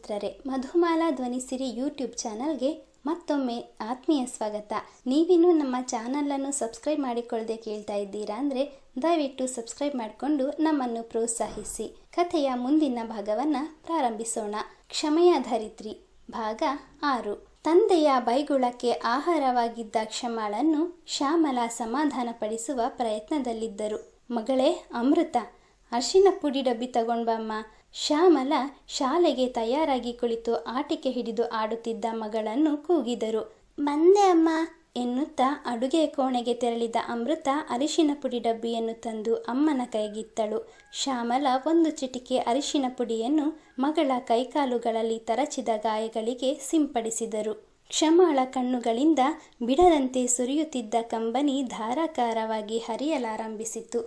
ಮಿತ್ರರೇ, ಮಧುಮಾಲಾ ಧ್ವನಿಸಿರಿ ಯೂಟ್ಯೂಬ್ ಚಾನಲ್ಗೆ ಮತ್ತೊಮ್ಮೆ ಆತ್ಮೀಯ ಸ್ವಾಗತ. ನೀವಿನ್ನೂ ನಮ್ಮ ಚಾನಲನ್ನು ಸಬ್ಸ್ಕ್ರೈಬ್ ಮಾಡಿಕೊಳ್ಳದೆ ಕೇಳ್ತಾ ಇದ್ದೀರಾ ಅಂದರೆ ದಯವಿಟ್ಟು ಸಬ್ಸ್ಕ್ರೈಬ್ ಮಾಡಿಕೊಂಡು ನಮ್ಮನ್ನು ಪ್ರೋತ್ಸಾಹಿಸಿ. ಕಥೆಯ ಮುಂದಿನ ಭಾಗವನ್ನು ಪ್ರಾರಂಭಿಸೋಣ. ಕ್ಷಮೆಯ ಧರಿತ್ರಿ, ಭಾಗ ಆರು. ತಂದೆಯ ಬೈಗುಳಕ್ಕೆ ಆಹಾರವಾಗಿದ್ದ ಕ್ಷಮಾಳನ್ನು ಶ್ಯಾಮಲ ಸಮಾಧಾನಪಡಿಸುವ ಪ್ರಯತ್ನದಲ್ಲಿದ್ದರು. ಮಗಳೇ, ಅಮೃತ, ಅರ್ಶಿನ ಪುಡಿ ಡಬ್ಬಿ ತಗೊಂಡ್ಬಮ್ಮ ಶ್ಯಾಮಲ ಶಾಲೆಗೆ ತಯಾರಾಗಿ ಕುಳಿತು ಆಟಿಕೆ ಹಿಡಿದು ಆಡುತ್ತಿದ್ದ ಮಗಳನ್ನು ಕೂಗಿದರು. ಬಂದೆ ಅಮ್ಮ, ಎನ್ನುತ್ತಾ ಅಡುಗೆ ಕೋಣೆಗೆ ತೆರಳಿದ ಅಮೃತ ಅರಿಶಿನ ಪುಡಿ ಡಬ್ಬಿಯನ್ನು ತಂದು ಅಮ್ಮನ ಕೈಗಿತ್ತಳು. ಶ್ಯಾಮಲ ಒಂದು ಚಿಟಿಕೆ ಅರಿಶಿನ ಪುಡಿಯನ್ನು ಮಗಳ ಕೈಕಾಲುಗಳಲ್ಲಿ ತರಚಿದ ಗಾಯಗಳಿಗೆ ಸಿಂಪಡಿಸಿದರು. ಕ್ಷಮಾಳ ಕಣ್ಣುಗಳಿಂದ ಬಿಡದಂತೆ ಸುರಿಯುತ್ತಿದ್ದ ಕಂಬನಿ ಧಾರಾಕಾರವಾಗಿ ಹರಿಯಲಾರಂಭಿಸಿತು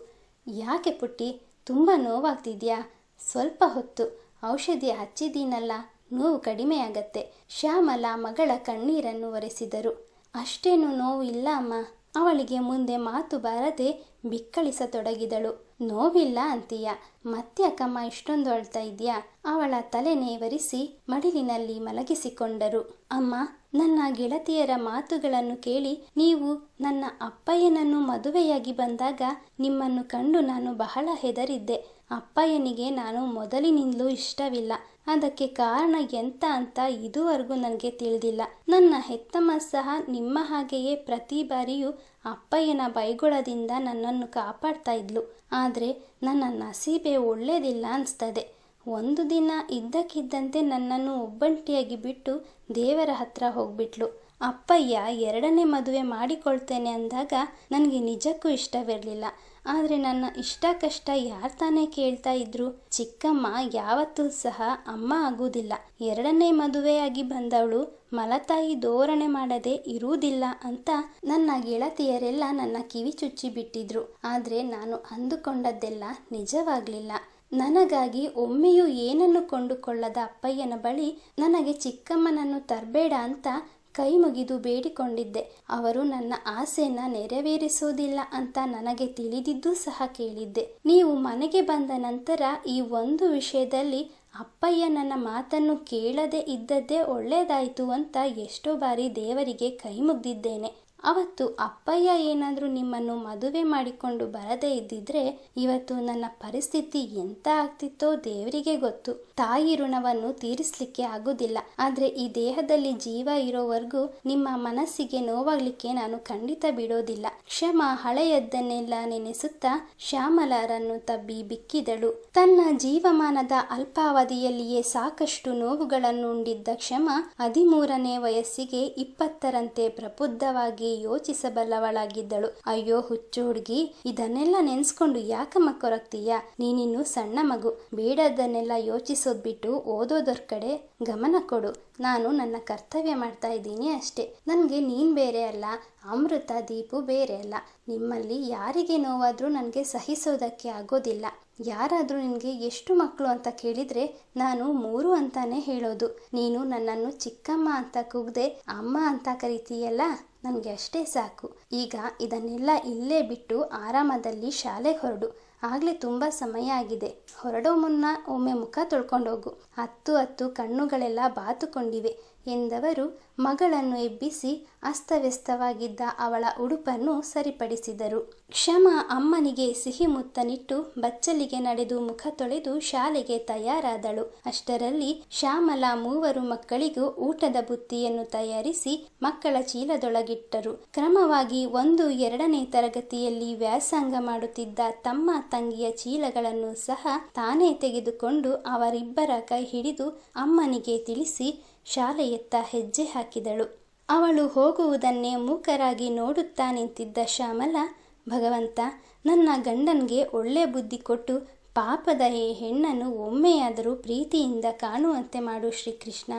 ಯಾಕೆ ಪುಟ್ಟಿ, ತುಂಬ ನೋವಾಗ್ತಿದ್ಯಾ? ಸ್ವಲ್ಪ ಹೊತ್ತು ಔಷಧಿ ಹಚ್ಚಿದೀನಲ್ಲ, ನೋವು ಕಡಿಮೆಯಾಗತ್ತೆ. ಶ್ಯಾಮಲ ಮಗಳ ಕಣ್ಣೀರನ್ನು ಒರೆಸಿದರು. ಅಷ್ಟೇನು ನೋವು ಇಲ್ಲ ಅಮ್ಮ. ಅವಳಿಗೆ ಮುಂದೆ ಮಾತು ಬಾರದೆ ಬಿಕ್ಕಳಿಸತೊಡಗಿದಳು. ನೋವಿಲ್ಲ ಅಂತೀಯ. ಮತ್ತ್ಯಾಕಮ್ಮ ಇಷ್ಟೊಂದು ಅಳ್ತಾ ಇದೆಯಾ ಅವಳ ತಲೆ ನೇವರಿಸಿ ಮಡಿಲಿನಲ್ಲಿ ಮಲಗಿಸಿಕೊಂಡರು. ಅಮ್ಮ ನನ್ನ ಗೆಳತಿಯರ ಮಾತುಗಳನ್ನು ಕೇಳಿ ನೀವು ನನ್ನ ಅಪ್ಪಯ್ಯನನ್ನು ಮದುವೆಯಾಗಿ ಬಂದಾಗ ನಿಮ್ಮನ್ನು ಕಂಡು ನಾನು ಬಹಳ ಹೆದರಿದ್ದೆ. ಅಪ್ಪಯ್ಯನಿಗೆ ನಾನು ಮೊದಲಿನಿಂದಲೂ ಇಷ್ಟವಿಲ್ಲ. ಅದಕ್ಕೆ ಕಾರಣ ಎಂತ ಅಂತ ಇದುವರೆಗೂ ನನಗೆ ತಿಳಿದಿಲ್ಲ. ನನ್ನ ಹೆತ್ತಮ್ಮ ಸಹ ನಿಮ್ಮ ಹಾಗೆಯೇ ಪ್ರತಿ ಬಾರಿಯೂ ಅಪ್ಪಯ್ಯನ ಬೈಗುಳದಿಂದ ನನ್ನನ್ನು ಕಾಪಾಡ್ತಾ ಇದ್ಲು. ಆದರೆ ನನ್ನ ನಸೀಬೆ ಒಳ್ಳೇದಿಲ್ಲ ಅನಿಸ್ತದೆ. ಒಂದು ದಿನ ಇದ್ದಕ್ಕಿದ್ದಂತೆ ನನ್ನನ್ನು ಒಬ್ಬಂಟಿಯಾಗಿ ಬಿಟ್ಟು ದೇವರ ಹತ್ರ ಹೋಗ್ಬಿಟ್ಲು. ಅಪ್ಪಯ್ಯ ಎರಡನೇ ಮದುವೆ ಮಾಡಿಕೊಳ್ತೇನೆ ಅಂದಾಗ ನನಗೆ ನಿಜಕ್ಕೂ ಇಷ್ಟವಿರಲಿಲ್ಲ. ಆದರೆ ನನ್ನ ಇಷ್ಟ ಕಷ್ಟ ಯಾರು ತಾನೇ ಕೇಳ್ತಾ ಇದ್ರು, ಚಿಕ್ಕಮ್ಮ ಯಾವತ್ತೂ ಸಹ ಅಮ್ಮ ಆಗುವುದಿಲ್ಲ ಎರಡನೇ ಮದುವೆಯಾಗಿ ಬಂದವಳು ಮಲತಾಯಿ ಧೋರಣೆ ಮಾಡದೆ ಇರುವುದಿಲ್ಲ ಅಂತ ನನ್ನ ಗೆಳತಿಯರೆಲ್ಲ ನನ್ನ ಕಿವಿ ಚುಚ್ಚಿ ಬಿಟ್ಟಿದ್ರು. ಆದರೆ ನಾನು ಅಂದುಕೊಂಡದ್ದೆಲ್ಲ ನಿಜವಾಗಲಿಲ್ಲ. ನನಗಾಗಿ ಒಮ್ಮೆಯೂ ಏನನ್ನು ಕೊಂಡುಕೊಳ್ಳದ ಅಪ್ಪಯ್ಯನ ಬಳಿ ನನಗೆ ಚಿಕ್ಕಮ್ಮನನ್ನು ತರಬೇಡ ಅಂತ ಕೈ ಮುಗಿದು ಬೇಡಿಕೊಂಡಿದ್ದೆ. ಅವರು ನನ್ನ ಆಸೆನ ನೆರವೇರಿಸೋದಿಲ್ಲ ಅಂತ ನನಗೆ ತಿಳಿದಿದ್ದೂ ಸಹ ಕೇಳಿದ್ದೆ. ನೀವು ಮನೆಗೆ ಬಂದ ನಂತರ ಈ ಒಂದು ವಿಷಯದಲ್ಲಿ ಅಪ್ಪಯ್ಯ ನನ್ನ ಮಾತನ್ನು ಕೇಳದೆ ಇದ್ದದ್ದೇ ಒಳ್ಳೆಯದಾಯಿತು ಅಂತ ಎಷ್ಟೋ ಬಾರಿ ದೇವರಿಗೆ ಕೈ ಮುಗ್ದಿದ್ದೇನೆ ಅವತ್ತು ಅಪ್ಪಯ್ಯ ಏನಾದರೂ ನಿಮ್ಮನ್ನು ಮದುವೆ ಮಾಡಿಕೊಂಡು ಬರದೇ ಇದ್ದಿದ್ರೆ ಇವತ್ತು ನನ್ನ ಪರಿಸ್ಥಿತಿ ಎಂತ ಆಗ್ತಿತ್ತೋ ದೇವರಿಗೆ ಗೊತ್ತು. ತಾಯಿ ಋಣವನ್ನು ತೀರಿಸಲಿಕ್ಕೆ ಆಗುದಿಲ್ಲ. ಆದರೆ ಈ ದೇಹದಲ್ಲಿ ಜೀವ ಇರೋವರೆಗೂ ನಿಮ್ಮ ಮನಸ್ಸಿಗೆ ನೋವಾಗ್ಲಿಕ್ಕೆ ನಾನು ಖಂಡಿತ ಬಿಡೋದಿಲ್ಲ. ಕ್ಷಮ ಹಳೆಯದ್ದನ್ನೆಲ್ಲ ನೆನೆಸುತ್ತಾ ಶ್ಯಾಮಲಾರನ್ನು ತಬ್ಬಿ ಬಿಕ್ಕಿದಳು. ತನ್ನ ಜೀವಮಾನದ ಅಲ್ಪಾವಧಿಯಲ್ಲಿಯೇ ಸಾಕಷ್ಟು ನೋವುಗಳನ್ನು ಉಂಡಿದ್ದ ಕ್ಷಮ ಹದಿಮೂರನೇ ವಯಸ್ಸಿಗೆ ಇಪ್ಪತ್ತರಂತೆ ಪ್ರಬುದ್ಧವಾಗಿ ಯೋಚಿಸಬಲ್ಲವಳಾಗಿದ್ದಳು. ಅಯ್ಯೋ, ಹುಚ್ಚು ಹುಡುಗಿ, ಇದನ್ನೆಲ್ಲ ನೆನ್ಸ್ಕೊಂಡು ಯಾಕಮ್ಮ ಕೊರಗ್ತೀಯ ನೀನಿನ್ನು ಸಣ್ಣ ಮಗು. ಬೇಡದನ್ನೆಲ್ಲ ಯೋಚಿಸೋದ್ ಬಿಟ್ಟು ಓದೋದರ ಕಡೆ ಗಮನ ಕೊಡು. ನಾನು ನನ್ನ ಕರ್ತವ್ಯ ಮಾಡ್ತಾ ಇದ್ದೀನಿ ಅಷ್ಟೇ. ನನಗೆ ನೀನ್ ಬೇರೆ ಅಲ್ಲ, ಅಮೃತ, ದೀಪು ಬೇರೆ ಅಲ್ಲ. ನಿಮ್ಮಲ್ಲಿ ಯಾರಿಗೆ ನೋವಾದ್ರೂ ನನಗೆ ಸಹಿಸೋದಕ್ಕೆ ಆಗೋದಿಲ್ಲ. ಯಾರಾದರೂ ನಿನಗೆ ಎಷ್ಟು ಮಕ್ಕಳು ಅಂತ ಕೇಳಿದ್ರೆ ನಾನು ಮೂರು ಅಂತಾನೆ ಹೇಳೋದು. ನೀನು ನನ್ನನ್ನು ಚಿಕ್ಕಮ್ಮ ಅಂತ ಕೂಗದೆ ಅಮ್ಮ ಅಂತ ಕರಿತೀಯಲ್ಲ? ನನಗೆ ಅಷ್ಟೇ ಸಾಕು. ಈಗ ಇದನ್ನೆಲ್ಲ ಇಲ್ಲೇ ಬಿಟ್ಟು ಆರಾಮದಲ್ಲಿ ಶಾಲೆಗೆ ಹೊರಡು. ಆಗಲೇ ತುಂಬ ಸಮಯ ಆಗಿದೆ. ಹೊರಡೋ ಮುನ್ನ ಒಮ್ಮೆ ಮುಖ ತೊಳ್ಕೊಂಡೋಗು ಹತ್ತು ಹತ್ತು ಕಣ್ಣುಗಳೆಲ್ಲ ಬಾತುಕೊಂಡಿವೆ. ಎಂದವರು ಮಗಳನ್ನು ಎಬ್ಬಿಸಿ ಅಸ್ತವ್ಯಸ್ತವಾಗಿದ್ದ ಅವಳ ಉಡುಪನ್ನು ಸರಿಪಡಿಸಿದರು. ಕ್ಷಮ ಅಮ್ಮನಿಗೆ ಸಿಹಿ ಮುತ್ತನಿಟ್ಟು ಬಚ್ಚಲಿಗೆ ನಡೆದು ಮುಖ ತೊಳೆದು ಶಾಲೆಗೆ ತಯಾರಾದಳು. ಅಷ್ಟರಲ್ಲಿ ಶ್ಯಾಮಲಾ ಮೂವರು ಮಕ್ಕಳಿಗೂ ಊಟದ ಬುತ್ತಿಯನ್ನು ತಯಾರಿಸಿ ಮಕ್ಕಳ ಚೀಲದೊಳಗಿಟ್ಟರು. ಕ್ರಮವಾಗಿ ಒಂದು ಎರಡನೇ ತರಗತಿಯಲ್ಲಿ ವ್ಯಾಸಂಗ ಮಾಡುತ್ತಿದ್ದ ತಮ್ಮ ತಂಗಿಯ ಚೀಲಗಳನ್ನು ಸಹ ತಾನೇ ತೆಗೆದುಕೊಂಡು ಅವರಿಬ್ಬರ ಕೈ ಹಿಡಿದು ಅಮ್ಮನಿಗೆ ತಿಳಿಸಿ ಶಾಲೆಯತ್ತ ಹೆಜ್ಜೆ ಹಾಕಿದಳು. ಅವಳು ಹೋಗುವುದನ್ನೇ ಮೂಕರಾಗಿ ನೋಡುತ್ತಾ ನಿಂತಿದ್ದ ಶ್ಯಾಮಲ, ಭಗವಂತ, ನನ್ನ ಗಂಡನ್ಗೆ ಒಳ್ಳೆ ಬುದ್ಧಿ ಕೊಟ್ಟು ಪಾಪದ ಈ ಹೆಣ್ಣನ್ನು ಒಮ್ಮೆಯಾದರೂ ಪ್ರೀತಿಯಿಂದ ಕಾಣುವಂತೆ ಮಾಡು ಶ್ರೀಕೃಷ್ಣ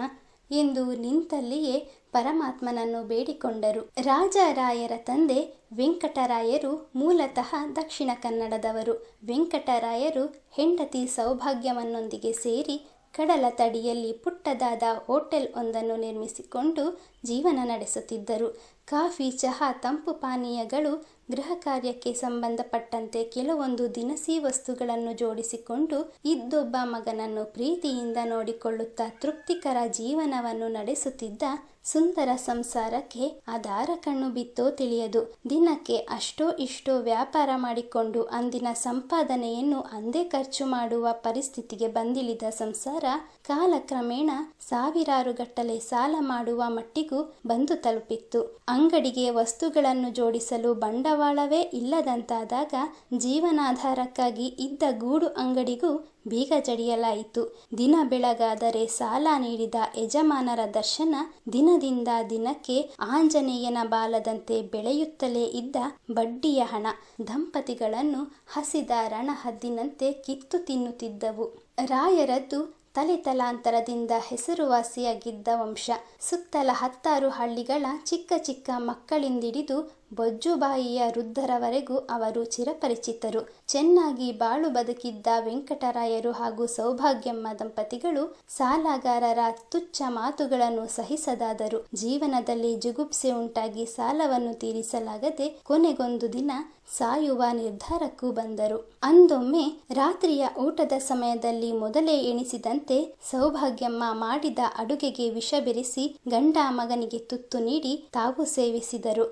ಎಂದು ನಿಂತಲ್ಲಿಯೇ ಪರಮಾತ್ಮನನ್ನು ಬೇಡಿಕೊಂಡರು. ರಾಜರಾಯರ ತಂದೆ ವೆಂಕಟರಾಯರು ಮೂಲತಃ ದಕ್ಷಿಣ ಕನ್ನಡದವರು. ವೆಂಕಟರಾಯರು ಹೆಂಡತಿ ಸೌಭಾಗ್ಯವನ್ನೊಂದಿಗೆ ಸೇರಿ ಕಡಲ ತಡಿಯಲ್ಲಿ ಪುಟ್ಟದಾದ ಹೋಟೆಲ್ ಒಂದನ್ನು ನಿರ್ಮಿಸಿಕೊಂಡು ಜೀವನ ನಡೆಸುತ್ತಿದ್ದರು. ಕಾಫಿ, ಚಹಾ, ತಂಪು ಪಾನೀಯಗಳು ಗೃಹ ಕಾರ್ಯಕ್ಕೆ ಸಂಬಂಧಪಟ್ಟಂತೆ ಕೆಲವೊಂದು ದಿನಸಿ ವಸ್ತುಗಳನ್ನು ಜೋಡಿಸಿಕೊಂಡು ಇದ್ದೊಬ್ಬ ಮಗನನ್ನು ಪ್ರೀತಿಯಿಂದ ನೋಡಿಕೊಳ್ಳುತ್ತಾ ತೃಪ್ತಿಕರ ಜೀವನವನ್ನು ನಡೆಸುತ್ತಿದ್ದ ಸುಂದರ ಸಂಸಾರಕ್ಕೆ ಅದಾರ ಕಣ್ಣು ಬಿತ್ತೋ ತಿಳಿಯದು. ದಿನಕ್ಕೆ ಅಷ್ಟೋ ಇಷ್ಟೋ ವ್ಯಾಪಾರ ಮಾಡಿಕೊಂಡು ಅಂದಿನ ಸಂಪಾದನೆಯನ್ನು ಅಂದೇ ಖರ್ಚು ಮಾಡುವ ಪರಿಸ್ಥಿತಿಗೆ ಬಂದಿಳಿದ ಸಂಸಾರ ಕಾಲಕ್ರಮೇಣ ಸಾವಿರಾರು ಗಟ್ಟಲೆ ಸಾಲ ಮಾಡುವ ಮಟ್ಟಿಗೂ ಬಂದು ತಲುಪಿತ್ತು. ಅಂಗಡಿಗೆ ವಸ್ತುಗಳನ್ನು ಜೋಡಿಸಲು ಬಂಡವಾಳವೇ ಇಲ್ಲದಂತಾದಾಗ ಜೀವನಾಧಾರಕ್ಕಾಗಿ ಇದ್ದ ಗೂಡು ಅಂಗಡಿಗೂ ಬೀಗ ಜಡಿಯಲಾಯಿತು. ದಿನ ಬೆಳಗಾದರೆ ಸಾಲ ನೀಡಿದ ಯಜಮಾನರ ದರ್ಶನ ದಿನದಿಂದ ದಿನಕ್ಕೆ ಆಂಜನೇಯನ ಬಾಲದಂತೆ ಬೆಳೆಯುತ್ತಲೇ ಇದ್ದ ಬಡ್ಡಿಯ ಹಣ. ದಂಪತಿಗಳನ್ನು ಹಸಿದ ರಣಹದ್ದಿನಂತೆ ಕಿತ್ತು ತಿನ್ನುತ್ತಿದ್ದವು. ರಾಯರದ್ದು ತಲೆ ತಲಾಂತರದಿಂದ ಹೆಸರುವಾಸಿಯಾಗಿದ್ದ ವಂಶ. ಸುತ್ತಲ ಹತ್ತಾರು ಹಳ್ಳಿಗಳ ಚಿಕ್ಕ ಚಿಕ್ಕ ಮಕ್ಕಳಿಂದಿಡಿದು ಬೊಜ್ಜುಬಾಯಿಯ ವೃದ್ಧರವರೆಗೂ ಅವರು ಚಿರಪರಿಚಿತರು. ಚೆನ್ನಾಗಿ ಬಾಳು ಬದುಕಿದ್ದ ವೆಂಕಟರಾಯರು ಹಾಗೂ ಸೌಭಾಗ್ಯಮ್ಮ ದಂಪತಿಗಳು ಸಾಲಗಾರರ ತುಚ್ಛ ಮಾತುಗಳನ್ನು ಸಹಿಸದಾದರು. ಜೀವನದಲ್ಲಿ ಜುಗುಪ್ಸೆ ಉಂಟಾಗಿ ಸಾಲವನ್ನು ತೀರಿಸಲಾಗದೆ ಕೊನೆಗೊಂದು ದಿನ ಸಾಯುವ ನಿರ್ಧಾರಕ್ಕೂ ಬಂದರು. ಅಂದೊಮ್ಮೆ ರಾತ್ರಿಯ ಊಟದ ಸಮಯದಲ್ಲಿ ಮೊದಲೇ ಎಣಿಸಿದಂತೆ ಸೌಭಾಗ್ಯಮ್ಮ ಮಾಡಿದ ಅಡುಗೆಗೆ ವಿಷ ಬೆರೆಸಿ ಗಂಡ ಮಗನಿಗೆ ತುತ್ತು ನೀಡಿ ತಾವು ಸೇವಿಸಿದರು.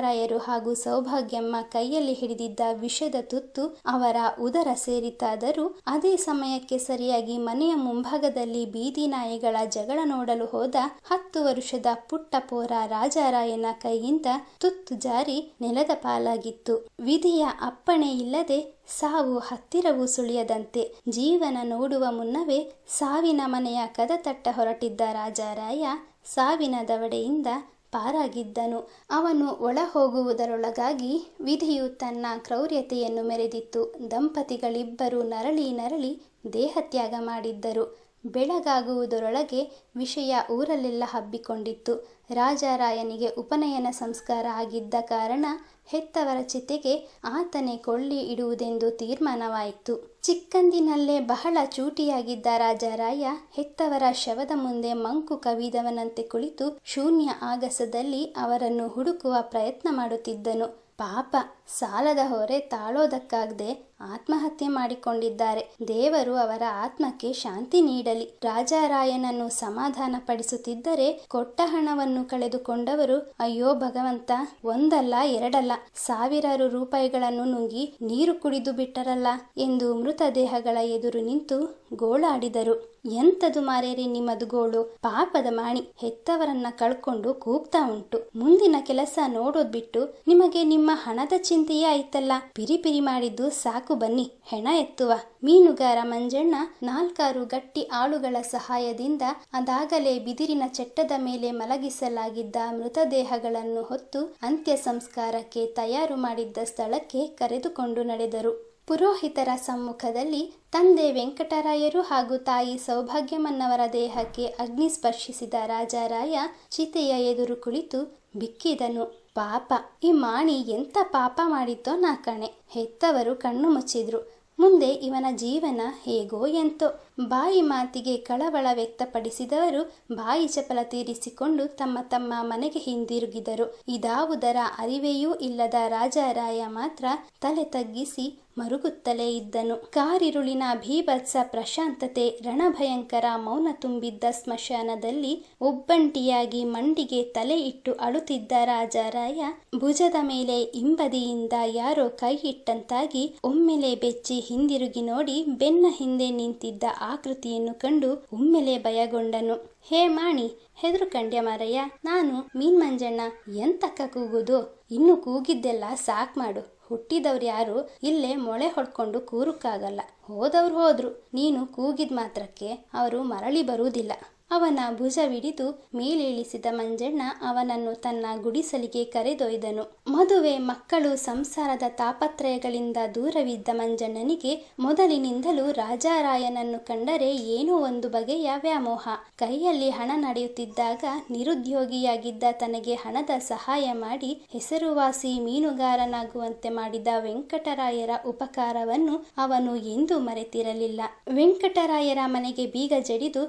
ವೆಂಕಟರಾಯರು ಹಾಗೂ ಸೌಭಾಗ್ಯಮ್ಮ ಕೈಯಲ್ಲಿ ಹಿಡಿದಿದ್ದ ವಿಷದ ತುತ್ತು ಅವರ ಉದರ ಸೇರಿತಾದರೂ ಅದೇ ಸಮಯಕ್ಕೆ ಸರಿಯಾಗಿ ಮನೆಯ ಮುಂಭಾಗದಲ್ಲಿ ಬೀದಿ ನಾಯಿಗಳ ಜಗಳ ನೋಡಲು ಹೋದ ಹತ್ತು ವರುಷದ ಪುಟ್ಟ ಪೋರ ರಾಜಾರಾಯನ ಕೈಯಿಂದ ತುತ್ತು ಜಾರಿ ನೆಲದ ಪಾಲಾಗಿತ್ತು. ವಿಧಿಯ ಅಪ್ಪಣೆ ಇಲ್ಲದೆ ಸಾವು ಹತ್ತಿರವೂ ಸುಳಿಯದಂತೆ ಜೀವನ ನೋಡುವ ಮುನ್ನವೇ ಸಾವಿನ ಮನೆಯ ಕದ ತಟ್ಟ ಹೊರಟಿದ್ದ ರಾಜಾರಾಯ ಸಾವಿನ ದವಡೆಯಿಂದ ಪಾರಾಗಿದ್ದನು. ಅವನು ಒಳ ಹೋಗುವುದರೊಳಗಾಗಿ ವಿಧಿಯು ತನ್ನ ಕ್ರೌರ್ಯತೆಯನ್ನು ಮೆರೆದಿತ್ತು. ದಂಪತಿಗಳಿಬ್ಬರು ನರಳಿ ನರಳಿ ದೇಹತ್ಯಾಗ ಮಾಡಿದ್ದರು. ಬೆಳಗಾಗುವುದರೊಳಗೆ ವಿಷಯ ಊರಲ್ಲೆಲ್ಲ ಹಬ್ಬಿಕೊಂಡಿತ್ತು. ರಾಜಾರಾಯನಿಗೆ ಉಪನಯನ ಸಂಸ್ಕಾರ ಆಗಿದ್ದ ಕಾರಣ ಹೆತ್ತವರ ಚಿತೆಗೆ ಆತನೇ ಕೊಳ್ಳಿ ಇಡುವುದೆಂದು ತೀರ್ಮಾನವಾಯಿತು. ಚಿಕ್ಕಂದಿನಲ್ಲೇ ಬಹಳ ಚೂಟಿಯಾಗಿದ್ದ ರಾಜಾರಾಯ ಹೆತ್ತವರ ಶವದ ಮುಂದೆ ಮಂಕು ಕವಿದವನಂತೆ ಕುಳಿತು ಶೂನ್ಯ ಆಗಸದಲ್ಲಿ ಅವರನ್ನು ಹುಡುಕುವ ಪ್ರಯತ್ನ ಮಾಡುತ್ತಿದ್ದನು. ಪಾಪ, ಸಾಲದ ಹೊರೆ ತಾಳೋದಕ್ಕಾಗದೆ ಆತ್ಮಹತ್ಯೆ ಮಾಡಿಕೊಂಡಿದ್ದಾರೆ. ದೇವರು ಅವರ ಆತ್ಮಕ್ಕೆ ಶಾಂತಿ ನೀಡಲಿ. ರಾಜಾರಾಯನನ್ನು ಸಮಾಧಾನ ಪಡಿಸುತ್ತಿದ್ದರೆ ಕೊಟ್ಟ ಹಣವನ್ನು ಕಳೆದುಕೊಂಡವರು, ಅಯ್ಯೋ ಭಗವಂತ, ಒಂದಲ್ಲ, ಎರಡಲ್ಲ. ಸಾವಿರಾರು ರೂಪಾಯಿಗಳನ್ನು ನುಂಗಿ ನೀರು ಕುಡಿದು ಬಿಟ್ಟರಲ್ಲ ಎಂದು ಮೃತದೇಹಗಳ ಎದುರು ನಿಂತು ಗೋಳಾಡಿದರು. ಎಂತದು ಮಾರೇರಿ ನಿಮ್ಮದು ಗೋಳು? ಪಾಪದ ಮಾಣಿ. ಹೆತ್ತವರನ್ನ ಕಳ್ಕೊಂಡು ಕೂಗ್ತಾ ಉಂಟು. ಮುಂದಿನ ಕೆಲಸ ನೋಡೋದ್ ಬಿಟ್ಟು ನಿಮಗೆ ನಿಮ್ಮ ಹಣದ ಚಿಂತೆಯೇ ಆಯ್ತಲ್ಲ. ಪಿರಿಪಿರಿ ಪಿರಿ ಮಾಡಿದ್ದು ಸಾಕು. ಬನ್ನಿ, ಹೆಣ ಎತ್ತುವ. ಮೀನುಗಾರ ಮಂಜಣ್ಣ ನಾಲ್ಕಾರು ಗಟ್ಟಿ ಆಳುಗಳ ಸಹಾಯದಿಂದ ಅದಾಗಲೇ ಬಿದಿರಿನ ಚೆಟ್ಟದ ಮೇಲೆ ಮಲಗಿಸಲಾಗಿದ್ದ ಮೃತದೇಹಗಳನ್ನು ಹೊತ್ತು ಅಂತ್ಯ ಸಂಸ್ಕಾರಕ್ಕೆ ತಯಾರು ಮಾಡಿದ್ದ ಸ್ಥಳಕ್ಕೆ ಕರೆದುಕೊಂಡು ನಡೆದರು. ಪುರೋಹಿತರ ಸಮ್ಮುಖದಲ್ಲಿ ತಂದೆ ವೆಂಕಟರಾಯರು ಹಾಗೂ ತಾಯಿ ಸೌಭಾಗ್ಯಮನ್ನವರ ದೇಹಕ್ಕೆ ಅಗ್ನಿ ಸ್ಪರ್ಶಿಸಿದ ರಾಜಾರಾಯ ಚಿತೆಯ ಎದುರು ಕುಳಿತು ಬಿಕ್ಕಿದನು. ಪಾಪ, ಈ ಮಾಣಿ ಎಂತ ಪಾಪ ಮಾಡಿತ್ತೋ ನಾ ಕಣೆ. ಹೆತ್ತವರು ಕಣ್ಣು ಮುಚ್ಚಿದ್ರು. ಮುಂದೆ ಇವನ ಜೀವನ ಹೇಗೋ ಎಂತೋ. ಬಾಯಿ ಮಾತಿಗೆ ಕಳವಳ ವ್ಯಕ್ತಪಡಿಸಿದವರು ಬಾಯಿ ಚಪಲ ತೀರಿಸಿಕೊಂಡು ತಮ್ಮ ತಮ್ಮ ಮನೆಗೆ ಹಿಂದಿರುಗಿದರು. ಇದಾವುದರ ಅರಿವೆಯೂ ಇಲ್ಲದ ರಾಜಾರಾಯ ಮಾತ್ರ ತಲೆ ತಗ್ಗಿಸಿ ಮರುಗುತ್ತಲೇ ಇದ್ದನು. ಕಾರಿರುಳಿನ ಭೀಭತ್ಸ ಪ್ರಶಾಂತತೆ, ರಣಭಯಂಕರ ಮೌನ ತುಂಬಿದ್ದ ಸ್ಮಶಾನದಲ್ಲಿ ಒಬ್ಬಂಟಿಯಾಗಿ ಮಂಡಿಗೆ ತಲೆ ಇಟ್ಟು ಅಳುತ್ತಿದ್ದ ರಾಜಾರಾಯ ಭುಜದ ಮೇಲೆ ಇಂಬದಿಯಿಂದ ಯಾರೋ ಕೈ ಇಟ್ಟಂತಾಗಿ ಒಮ್ಮೆಲೆ ಬೆಚ್ಚಿ ಹಿಂದಿರುಗಿ ನೋಡಿ ಬೆನ್ನ ಹಿಂದೆ ನಿಂತಿದ್ದ ಆಕೃತಿಯನ್ನು ಕಂಡು ಒಮ್ಮೆಲೆ ಭಯಗೊಂಡನು. ಹೇ ಮಾಣಿ, ಹೆದರು ಕಂಡ್ಯ ಮಾರಯ್ಯ ನಾನು ಮೀನ್ ಮಂಜಣ್ಣ ಎಂತಕ್ಕ ಕೂಗುದು ಇನ್ನು ಕೂಗಿದ್ದೆಲ್ಲ ಸಾಕ್ ಮಾಡು. ಹುಟ್ಟಿದವ್ರು ಯಾರು ಇಲ್ಲೇ ಮೊಳೆ ಹೊಡ್ಕೊಂಡು ಕೂರುಕ್ಕಾಗಲ್ಲ. ಹೋದವ್ರು ಹೋದ್ರು. ನೀನು ಕೂಗಿದ ಮಾತ್ರಕ್ಕೆ ಅವರು ಮರಳಿ ಬರುವುದಿಲ್ಲ. ಅವನ ಭುಜವಿಡಿದು ಮೇಲೇಳಿಸಿದ ಮಂಜಣ್ಣ ಅವನನ್ನು ತನ್ನ ಗುಡಿಸಲಿಗೆ ಕರೆದೊಯ್ದನು. ಮದುವೆ ಮಕ್ಕಳು ಸಂಸಾರದ ತಾಪತ್ರಯಗಳಿಂದ ದೂರವಿದ್ದ ಮಂಜಣ್ಣನಿಗೆ ಮೊದಲಿನಿಂದಲೂ ರಾಜಾರಾಯನನ್ನು ಕಂಡರೆ ಏನೋ ಒಂದು ಬಗೆಯ ವ್ಯಾಮೋಹ. ಕೈಯಲ್ಲಿ ಹಣ ನಡೆಯುತ್ತಿದ್ದಾಗ ನಿರುದ್ಯೋಗಿಯಾಗಿದ್ದ ತನಗೆ ಹಣದ ಸಹಾಯ ಮಾಡಿ ಹೆಸರುವಾಸಿ ಮೀನುಗಾರನಾಗುವಂತೆ ಮಾಡಿದ ವೆಂಕಟರಾಯರ ಉಪಕಾರವನ್ನು ಅವನು ಎಂದೂ ಮರೆತಿರಲಿಲ್ಲ. ವೆಂಕಟರಾಯರ ಮನೆಗೆ ಬೀಗ ಜಡಿದು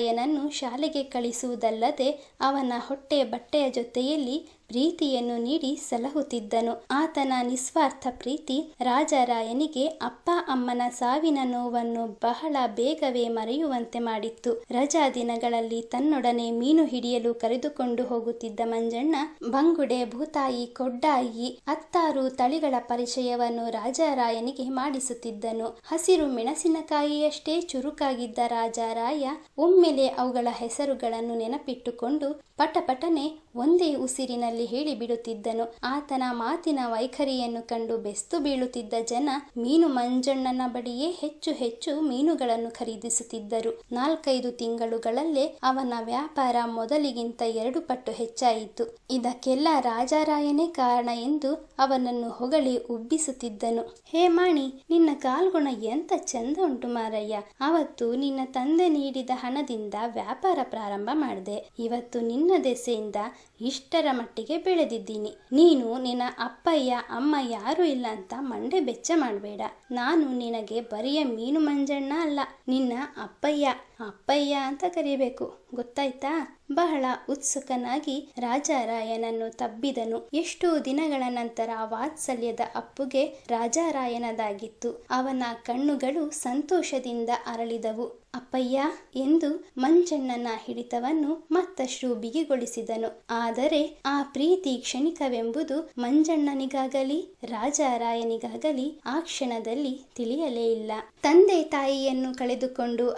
ರಾಜಾರಾಯನನ್ನು ಶಾಲೆಗೆ ಕಳಿಸುವುದಲ್ಲದೆ ಅವನ ಹೊಟ್ಟೆ ಬಟ್ಟೆಯ ಜೊತೆಯಲ್ಲಿ ಪ್ರೀತಿಯನ್ನು ನೀಡಿ ಸಲಹುತ್ತಿದ್ದನು. ಆತನ ನಿಸ್ವಾರ್ಥ ಪ್ರೀತಿ ರಾಜಾರಾಯನಿಗೆ ಅಪ್ಪ ಅಮ್ಮನ ಸಾವಿನ ನೋವನ್ನು ಬಹಳ ಬೇಗವೇ ಮರೆಯುವಂತೆ ಮಾಡಿತ್ತು. ರಜಾ ದಿನಗಳಲ್ಲಿ ತನ್ನೊಡನೆ ಮೀನು ಹಿಡಿಯಲು ಕರೆದುಕೊಂಡು ಹೋಗುತ್ತಿದ್ದ ಮಂಜಣ್ಣ, ಬಂಗುಡೆ, ಭೂತಾಯಿ, ಕೊಡ್ಡಾಯಿ, ಹತ್ತಾರು ತಳಿಗಳ ಪರಿಚಯವನ್ನು ರಾಜಾರಾಯನಿಗೆ ಮಾಡಿಸುತ್ತಿದ್ದನು. ಹಸಿರು ಮೆಣಸಿನಕಾಯಿಯಷ್ಟೇ ಚುರುಕಾಗಿದ್ದ ರಾಜಾರಾಯ ಒಮ್ಮೆಲೆ ಅವುಗಳ ಹೆಸರುಗಳನ್ನು ನೆನಪಿಟ್ಟುಕೊಂಡು ಪಟಪಟನೆ ಒಂದೇ ಉಸಿರಿನಲ್ಲಿ ಹೇಳಿಬಿಡುತ್ತಿದ್ದನು. ಆತನ ಮಾತಿನ ವೈಖರಿಯನ್ನು ಕಂಡು ಬೆಸ್ತು ಬೀಳುತ್ತಿದ್ದ ಜನ ಮೀನು ಮಂಜಣ್ಣನ ಬಳಿಯೇ ಹೆಚ್ಚು ಹೆಚ್ಚು ಮೀನುಗಳನ್ನು ಖರೀದಿಸುತ್ತಿದ್ದರು. ನಾಲ್ಕೈದು ತಿಂಗಳುಗಳಲ್ಲೇ ಅವನ ವ್ಯಾಪಾರ ಮೊದಲಿಗಿಂತ ಎರಡು ಪಟ್ಟು ಹೆಚ್ಚಾಯಿತು. ಇದಕ್ಕೆಲ್ಲ ರಾಜಾರಾಯನೇ ಕಾರಣ ಎಂದು ಅವನನ್ನು ಹೊಗಳಿ ಉಬ್ಬಿಸುತ್ತಿದ್ದನು. ಹೇ ಮಾಣಿ, ನಿನ್ನ ಕಾಲ್ಗುಣ ಎಂತ ಚಂದ ಉಂಟು ಮಾರಯ್ಯ. ಅವತ್ತು ನಿನ್ನ ತಂದೆ ನೀಡಿದ ಹಣದಿಂದ ವ್ಯಾಪಾರ ಪ್ರಾರಂಭ ಮಾಡಿದೆ. ಇವತ್ತು ನಿನ್ನ ದೆಸೆಯಿಂದ ಇಷ್ಟರ ಮಟ್ಟಿಗೆ ಬೆಳೆದಿದ್ದೀನಿ. ನೀನು ನಿನ್ನ ಅಪ್ಪಯ್ಯ ಅಮ್ಮ ಯಾರು ಇಲ್ಲ ಅಂತ ಮಂಡೆ ಬೆಚ್ಚ ಮಾಡಬೇಡ. ನಾನು ನಿನಗೆ ಬರಿಯ ಮೀನು ಮಂಜಣ್ಣ ಅಲ್ಲ, ನಿನ್ನ ಅಪ್ಪಯ್ಯ. ಅಪ್ಪಯ್ಯ ಅಂತ ಕರೆಯಬೇಕು ಗೊತ್ತಾಯ್ತಾ? ಬಹಳ ಉತ್ಸುಕನಾಗಿ ರಾಜಾರಾಯನನ್ನು ತಬ್ಬಿದನು. ಎಷ್ಟು ದಿನಗಳ ನಂತರ ವಾತ್ಸಲ್ಯದ ಅಪ್ಪುಗೆ ರಾಜಾರಾಯನದಾಗಿತ್ತು ಅವನ ಕಣ್ಣುಗಳು ಸಂತೋಷದಿಂದ ಅರಳಿದವು. ಅಪ್ಪಯ್ಯ, ಎಂದು ಮಂಜಣ್ಣನ ಹಿಡಿತವನ್ನು ಮತ್ತಷ್ಟು ಬಿಗಿಗೊಳಿಸಿದನು. ಆದರೆ ಆ ಪ್ರೀತಿ ಕ್ಷಣಿಕವೆಂಬುದು ಮಂಜಣ್ಣನಿಗಾಗಲಿ ರಾಜಾರಾಯನಿಗಾಗಲಿ ಆ ಕ್ಷಣದಲ್ಲಿ ತಿಳಿಯಲೇ ಇಲ್ಲ. ತಂದೆ ತಾಯಿಯನ್ನು ಕಳೆದುಕೊಂಡು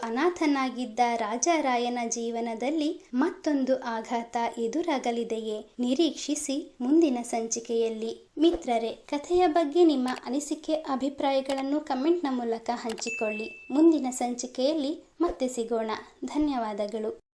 ಅನಾಥನಾಗಿದ್ದ ರಾಜಾರಾಯನ ಜೀವನದಲ್ಲಿ ಮತ್ತೊಂದು ಆಘಾತ ಎದುರಾಗಲಿದೆಯೇ? ನಿರೀಕ್ಷಿಸಿ ಮುಂದಿನ ಸಂಚಿಕೆಯಲ್ಲಿ. ಮಿತ್ರರೇ, ಕಥೆಯ ಬಗ್ಗೆ ನಿಮ್ಮ ಅನಿಸಿಕೆ, ಅಭಿಪ್ರಾಯಗಳನ್ನು ಕಮೆಂಟ್ನ ಮೂಲಕ ಹಂಚಿಕೊಳ್ಳಿ. ಮುಂದಿನ ಸಂಚಿಕೆಯಲ್ಲಿ ಮತ್ತೆ ಸಿಗೋಣ. ಧನ್ಯವಾದಗಳು.